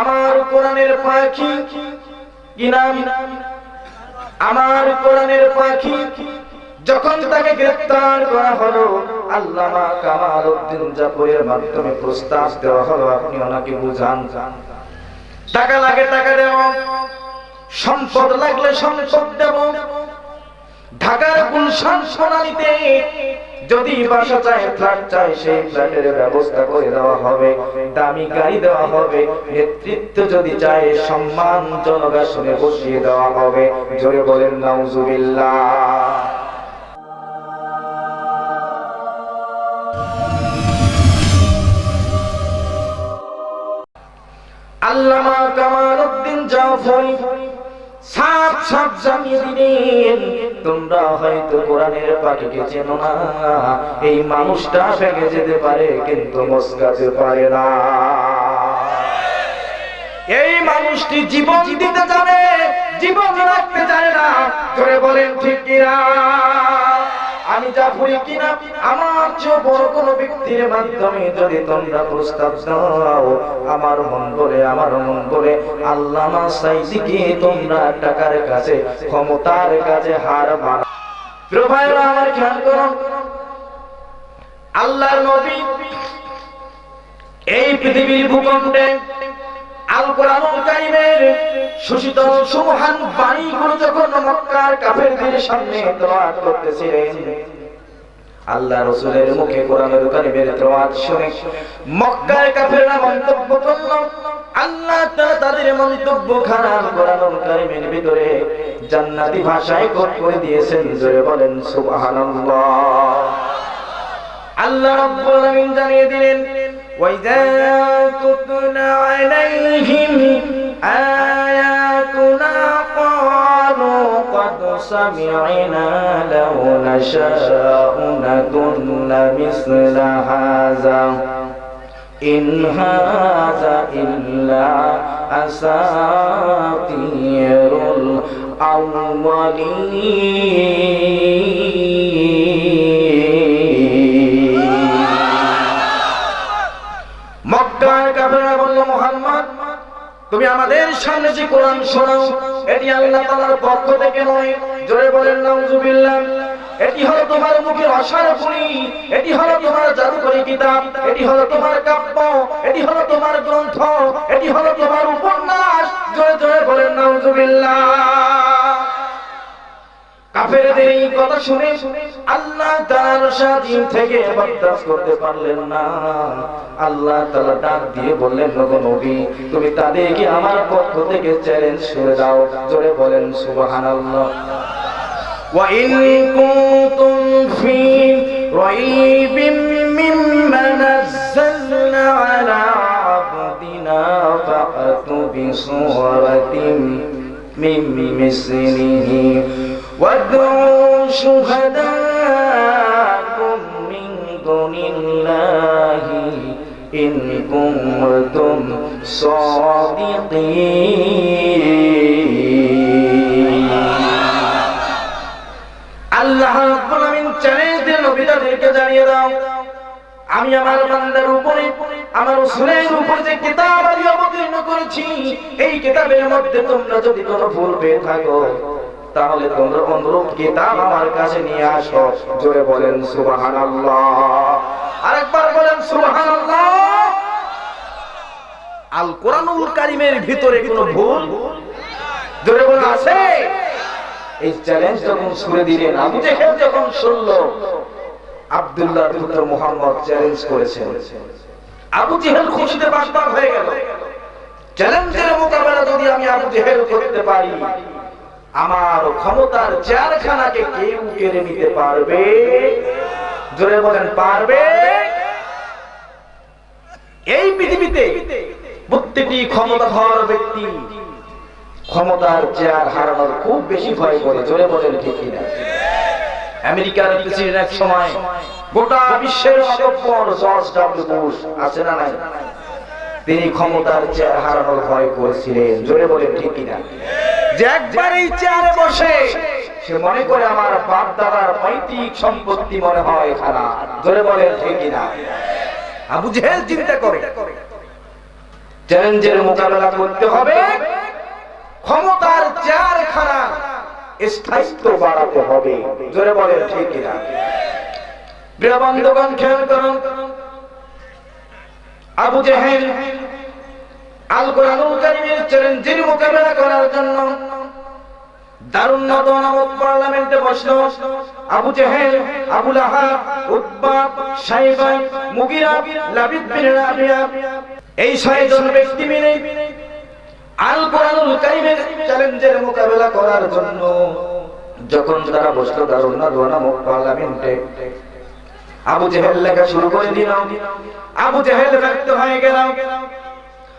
আমার কোরআনের পাখি কি নাম? আমার কোরআনের পাখি যখন তাকে গ্রেফতার করা হলো, আল্লামা কামাল উদ্দিন জাফরের মাধ্যমে প্রস্তাব দেওয়া হলো, আপনি ওনাকে বুঝান। টাকা লাগে টাকা দেব, সম্পদ লাগলে সম্পদ দেব। ঢাকার গুলশান সোনালিতে যদি বাসা চায় ফ্ল্যাট চায়, সেই ফ্ল্যাটের ব্যবস্থা করে দেওয়া হবে, দামি গাড়ি দেওয়া হবে, নেতৃত্ব যদি চায় সম্মানজনক আসনে বসিয়ে দেওয়া হবে। জোরে বলেন, নাউজুবিল্লাহ। আল্লামা কামাল উদ্দিন জাফরি সাপ সাপ জানিয়ে দিলেন, তোমরা হয়তো কোরআনের পাখিকে চেনো না। এই মানুষটা ভেঙে যেতে পারে, কিন্তু মস্কাতে পারে না। এই মানুষটি জীবন দিতে জানে, জীবন রাখতে জানে না করে বলেন ঠিক কিনা? আমি যা বলি কিনা, আমার চেয়ে বড় কোন ব্যক্তির মাধ্যমে যদি তোমরা প্রস্তাব দাও, আমার মন বলে আমার মন বলে আল্লামা সাইদিকে তোমরা টাকার কাছে, ক্ষমতার কাছে হার প্রিয় ভাইরা আমার খেয়াল করুন আল্লাহর নবী এই পৃথিবীর ভূখণ্ডে আল যখন মক্কার কাফেরদের সামনে করতেছিলেন, আল্লাহ রসুলের মুখে শুনে মন্তব্য করল, আল্লাহ তাদের মন্তব্য খারাপ কারিমের ভিতরে জান্নাতি ভাষায় কোট করে দিয়েছেন, জোরে বলেন সুবহানাল্লাহ। আল্লাহ রাব্বুল আলামিন জানিয়ে দিলেন وإذا تتلى عليهم آياتنا قالوا قد سمعنا لو نشاء لكن مثل هذا إن هذا إلا أساطير الأولين তুমি আমাদের সামনে যে কোরআন শোনাও, এটি আল্লাহ তাআলার পক্ষ থেকে নয়। জোরে বলেন এটি হলো তোমার মুখের অসার পুরি এটি হলো তোমার জাদুকরি কিতাব, এটি হলো তোমার কাব্য, এটি হলো তোমার গ্রন্থ, এটি হলো তোমার উপন্যাস। জোরে জোরে বলেন, নাউজুবিল্লাহ। কাফেরদের এই কথা শুনে আল্লাহ তাআলা সাজিন থেকে বরদাস করতে পারলেন না। আল্লাহ তাআলা ডাক দিয়ে বললেন নবী নবী, তুমি তাদেরকে আমার পক্ষ থেকে চ্যালেঞ্জ করে দাও। জোরে বলেন, সুবহানাল্লাহ। ওয়া ইন কুনতুম ফি রাইবিম মিম্মা নাযালনা আলা আবদিনা ফাআতু বিসুরাতিম মিম মিসলিহি। وادعوا شهداءكم من دون الله إن كنتم صادقين আল্লাহ রাব্বুল আমিন চ্যালেঞ্জ দিয়ে নবীদেরকে জানিয়ে দাও আমি আমার বান্দার উপরে আমার রাসূলের উপর যে কিতাব আমি অবতীর্ণ করেছি এই কিতাবের মধ্যে তোমরা যদি কোনো ভুল পেয়ে থাকো তাহলে তোমরা অনুরূপ কিতাব আমার কাছে নিয়ে আসো। জোরে বলেন, সুবহানাল্লাহ। আরেকবার বলেন, সুবহানাল্লাহ। আল কোরআনুল কারীমের ভিতরে কোনো ভুল? জোরে আছে। এই চ্যালেঞ্জ যখন ছুড়ে দিলেন যখন পুত্র মুহাম্মদ চ্যালেঞ্জ করেছেন। আবু জেহেল খুশিতে হয়ে গেল। চ্যালেঞ্জের মোকাবেলা যদি আমি আবু জেহেল করতে পারি আমার ক্ষমতার চেয়ারখানাকে কেউ কেড়ে নিতে পারবে? জোরে বলেন, পারবে? এই পৃথিবীতে প্রত্যেকটি ক্ষমতাধর ব্যক্তি ক্ষমতার চেয়ার হারানোর খুব বেশি ভয় করে, জোরে বলেন ঠিক কিনা? আমেরিকার প্রেসিডেন্ট এক সময় গোটা বিশ্বের অগপ্পর জর্জ ডাব্লিউ বুশ, আছে না নাই? তিনি ক্ষমতার চেয়ার হারানোর ভয় করেছিলেন, জোরে বলেন ঠিক কিনা? যে একবার এই চেয়ারে বসে, সে মনে করে আমার বাপ দাদার পৈতৃক সম্পত্তি মনে হয় খারাপ। জোরে বলেন ঠিক কিনা আবু জেহেল চিন্তা করে। চ্যালেঞ্জের মোকাবেলা করতে হবে। ক্ষমতার চারখানা স্থায়িত্ব বাড়াতে হবে। জোরে বলেন ঠিক কিনা প্রিয় বন্ধুগণ, খেয়াল করুন, আবু জেহেল আল কারীমের চ্যালেঞ্জের মোকাবেলা করার জন্য দারুণ নামক পার্লামেন্টে বসল Abu Jahl, Abu Lahab, Utba, Shaiba, Mughira, Labid বিন রাবিয়া। এই ছয়জন ব্যক্তি মিলে আল কোরআনুল কারীমের চ্যালেঞ্জের মোকাবেলা করার জন্য যখন তারা বসল দারুণ নামক পার্লামেন্টে, আবু জেহেল লেখা শুরু করে দিল। আবু জেহেল ব্যর্থ হয়ে গেল।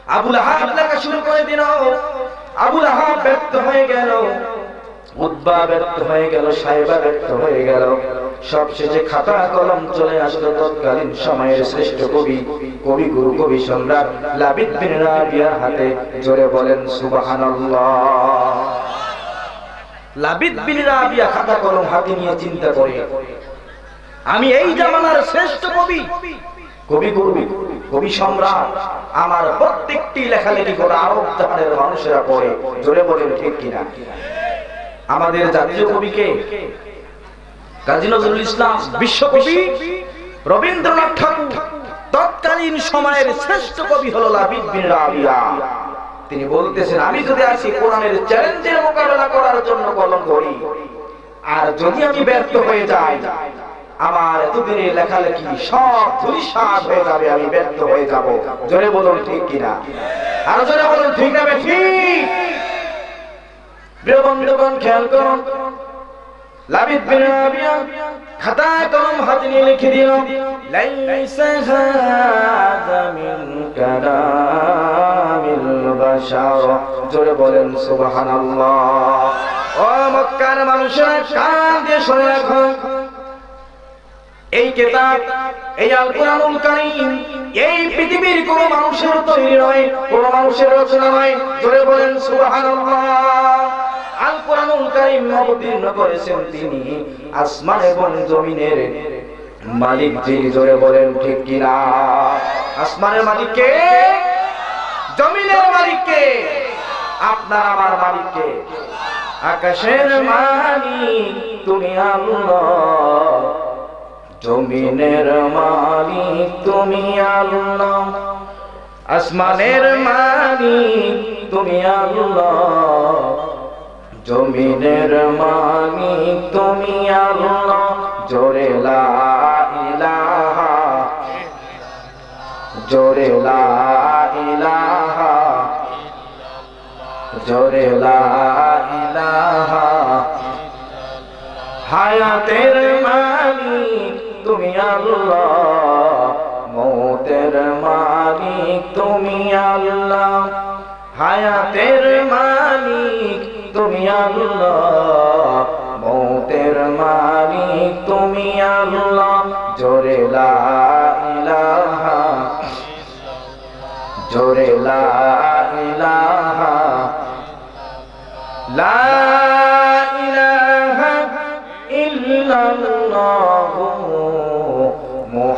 আবু লাহাব লেখা শুরু করে দিল। আবু লাহাব ব্যর্থ হয়ে গেল। উদ্বা ব্যর্থ হয়ে গেল ব্যর্থ হয়ে গেল। সবশেষে খাতা কলম চলে আসলো তৎকালীন সময়ের শ্রেষ্ঠ কবি কবি গুরু, কবি সম্রাট লাবিদ বিন রাবিয়ার হাতে। জোরে বলেন লাবিদ বিন রাবিয়া খাতা কলম হাতে নিয়ে চিন্তা করে, আমি এই জামানার শ্রেষ্ঠ কবি। কবি গুরু কবি সম্রাট, আমার প্রত্যেকটি লেখালেখি করে আরব জাহানের মানুষেরা পড়ে। জোরে বলেন ঠিক কিনা? আমাদের জাতীয় কবিকে কাজী নজরুল ইসলাম বিশ্বকবি রবীন্দ্রনাথ ঠাকুর, তৎকালীন সময়ের শ্রেষ্ঠ কবি হলো লাবিদ বিন রাবিয়া। তিনি বলতেছেন, আমি যদি আসি কোরআনের চ্যালেঞ্জের মোকাবেলা করার জন্য কলম ধরি, আর যদি আমি ব্যর্থ হয়ে যাই আমার এতদিনের লেখালেখি সব ধুলিসাৎ হয়ে যাবে, আমি ব্যর্থ হয়ে যাব। জোরে বলুন ঠিক কিনা? আর জোরে বলুন ঠিক না ঠিক? বন্ধুগণ, খেয়াল করুন। লাবিদ বিন খাতা কলম নিয়ে লিখে দিল, লাইসা হাযা মিন কালামিল বাশার। জোরে বলেন, সুবহানাল্লাহ। ও মক্কার মানুষেরা, কান দিয়ে শুনে রাখো। এই কেতাব, এই আল কোরআনুল কারীম, এই পৃথিবীর কোন মানুষের তৈরি নয়, কোন মানুষের রচনা নয়। জোরে বলেন, সুবহানাল্লাহ। আল কোরআনুল কারীম অবতীর্ণ করেছেন তিনি আসমান এবং জমিনের মালিক যিনি, জোরে বলেন, ঠিক কিনা? আসমানের মালিক কে? জমিনের মালিক কে? আপনার আমার মালিক কে? আকাশের মালিক, তুমি আল্লাহ। জমিনের মালিক তুমি আল্লাহ। আসমানের মালিক তুমি আল্লাহ। জমিনের মালিক তুমি আল্লাহ। জোরে জোরে লা জোরে লা হায়াতের তুমি আল্লাহ। মৌতের মালিক তুমি আল্লাহ। হায়াতের মালিক তুমি আল্লাহ। মৌতের মালিক তুমি আল্লাহ। জোরে লা ইলাহা জোরে লা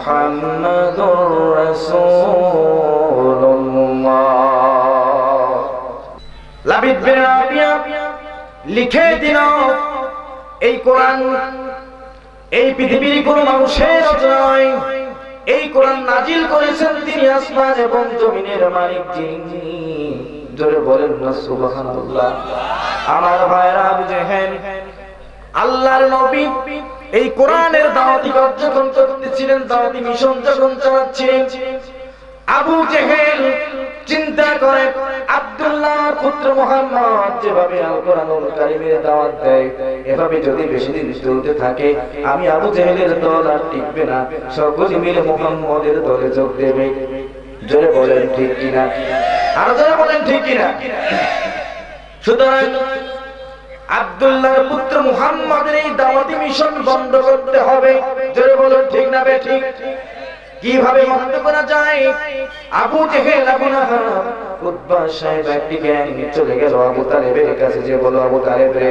মুহাম্মাদুর রাসূলুল্লাহ। লাবিদ বিন রাবিয়া লিখে দিল, এই কোরআন, এই পৃথিবীর কোন মানুষের নয়। এই কোরআন নাজিল করেছেন তিনি আসমান এবং জমিনের মালিক যিনি। জোরে বলেন না, সুবহানাল্লাহ। আমার ভাইরা জেহেল আল্লাহর নবী এই কোরআনের দাওয়াতি কাজ যখন করতেছিলেন দাওয়াতি মিশন যখন চালাচ্ছিলেন, আবু জেহেল চিন্তা করে পুত্র মোহাম্মদ যেভাবে আল কোরআনুল দাওয়াত দেয়, এভাবে যদি বেশি দিন চলতে থাকে, আমি আবু জেহেলের দল আর টিকবে না সকলে মিলে মোহাম্মদের দলে যোগ দেবে। জোরে বলেন ঠিক কিনা? আর জোরে বলেন ঠিক কিনা? সুতরাং আব্দুল্লাহর পুত্র মুহাম্মাদের এই দাওয়াতি মিশন বন্ধ করতে হবে। জোরে বলুন ঠিক না বে ঠিক? কীভাবে বন্ধ করা যায়? Abu Jahl Abu Lahab Utba সাহেব একটি গ্যাং চলে গেল। আবু তালেবের কাছে যে বলো, আবু তালেব রে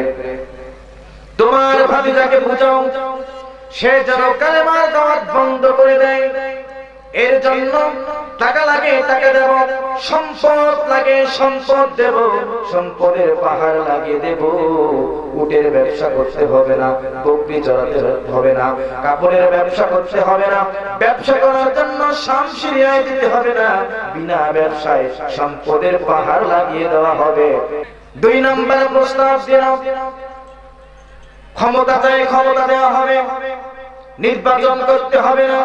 তোমার ভাতিজাকে বুঝাও। সে যেন কালেমার দাওয়াত বন্ধ করে দেয়। এর জন্য টাকা লাগে টাকা দেব, সম্পদ লাগে সম্পদ দেব, সম্পদের পাহাড় লাগিয়ে দেব। উটের ব্যবসা করতে হবে না, বকরি চড়াতে হবে না, কাপড়ের ব্যবসা করতে হবে না, ব্যবসা করার জন্য শামসিরিয়ায় দিতে হবে না, বিনা ব্যবসায় সম্পদের পাহাড় লাগিয়ে দেওয়া হবে। দুই নম্বর প্রস্তাব দিলাম ক্ষমতা চাই, ক্ষমতা দেওয়া হবে। নির্বাচন করতে হবে না।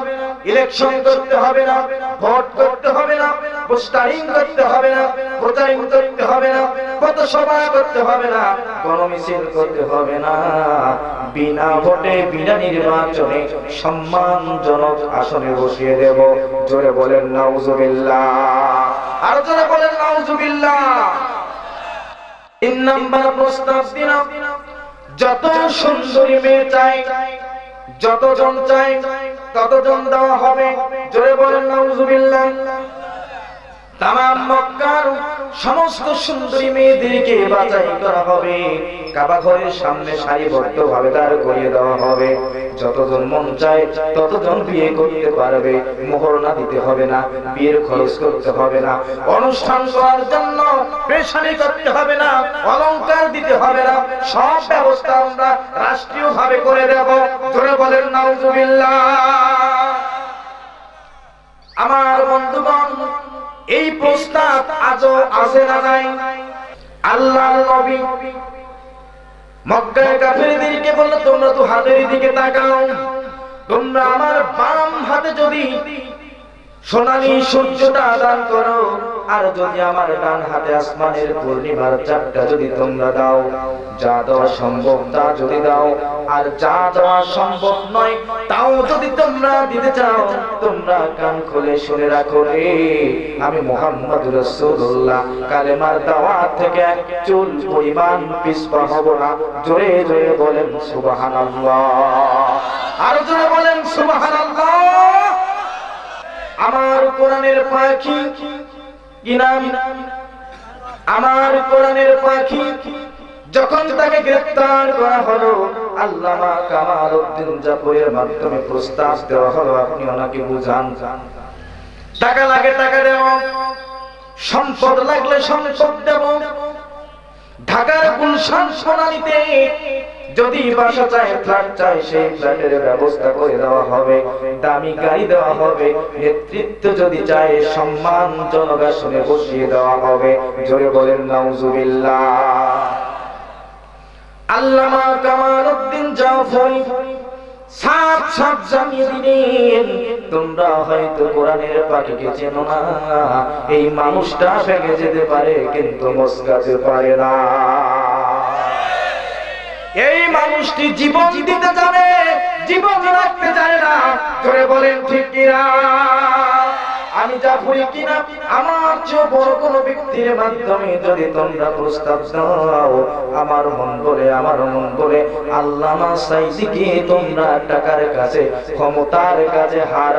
ইলেকশন করতে হবে না, ভোট করতে হবে না পোস্টারিং করতে হবে না প্রচারিং করতে হবে না কত সভা করতে হবে না, গণমিছিল করতে হবে না। বিনা ভোটে, বিনা নির্বাচনে সম্মানজনক আসনে বসিয়ে দেব। জোরে বলেন, নাউজুবিল্লাহ। আরও জোরে বলেন, নাউজুবিল্লাহ। তিন নাম্বার প্রস্তাব দিলাম যত সুন্দরী মেয়ে চাই যতজন চাই ততজন দেওয়া হবে। জোরে বলেন নাউজুবিল্লাহ। যতজন মন চায় ততজন বিয়ে করতে পারবে। দিতে হবে না, বিয়ের খরচ করতে হবে না, অনুষ্ঠান করার জন্য পেশানি করতে হবে না, অলংকার দিতে হবে না, সব ব্যবস্থা আমরা রাষ্ট্রীয় ভাবে করে দেব। জোরে বলেন আমার বন্ধুগণ এই প্রস্তাব আজও আছে না নাই? আল্লাহ নবী মক্কায় কাফেরদেরকে বলল, তোমরা তো হাতের দিকে তাকাও। তোমরা আমার বাম হাতে যদি সোনালী সূর্যটা দান করো। আর যদি আমার ডান হাতে আসমানের পূর্ণিমার চারটা যদি তোমরা দাও, যা দেওয়া সম্ভব তা যদি দাও, আর যা দেওয়া সম্ভব নয় তাও যদি তোমরা দিতে চাও, তোমরা কান খুলে শুনে রাখো রে। আমি মোহাম্মদ রসুল্লাহ কালেমার দাওয়াত থেকে এক চুল পরিমাণ পিছপা হব না। জোরে জোরে বলেন সুবহানাল্লাহ। আর জোরে বলেন সুবহানাল্লাহ। আমার কোরআনের পাখি কি নাম? আমার কোরআনের পাখি যখন তাকে গ্রেফতার করা হলো, আল্লামা কামাল উদ্দিন জাফরের মাধ্যমে প্রস্তাব দেওয়া হলো, আপনি ওনাকে বুঝান। টাকা লাগে টাকা দেব, সম্পদ লাগলে সম্পদ দেব। ঢাকার গুলশান সোনালিতে যদি বাসা চায়, ফ্ল্যাট চায়, সেই ফ্ল্যাটের ব্যবস্থা করে দেওয়া হবে, দামি গাড়ি দেওয়া হবে, নেতৃত্ব যদি চায় সম্মানজনক আসনে বসিয়ে দেওয়া হবে। জোরে বলেন, নাউজুবিল্লাহ। আল্লামা কামাল উদ্দিন জাফরি সাপ সাপ জানিয়ে দিলেন। তোমরা হয়তো কোরআনের পাখিকে চেনো না। এই মানুষটা ভেঙে যেতে পারে, কিন্তু মস্কাতে পারে না। এই মানুষটি জীবন দিতে জানে, জীবন রাখতে জানে না। ধরে বলেন, ঠিক কিনা? আমি যা বলি কিনা, আমার চেয়ে বড় কোন ব্যক্তির মাধ্যমে যদি তোমরা প্রস্তাব দাও, আমার মন বলে আমার মন বলে আল্লামা সাইদিকে তোমরা টাকার কাছে, ক্ষমতার কাছে হার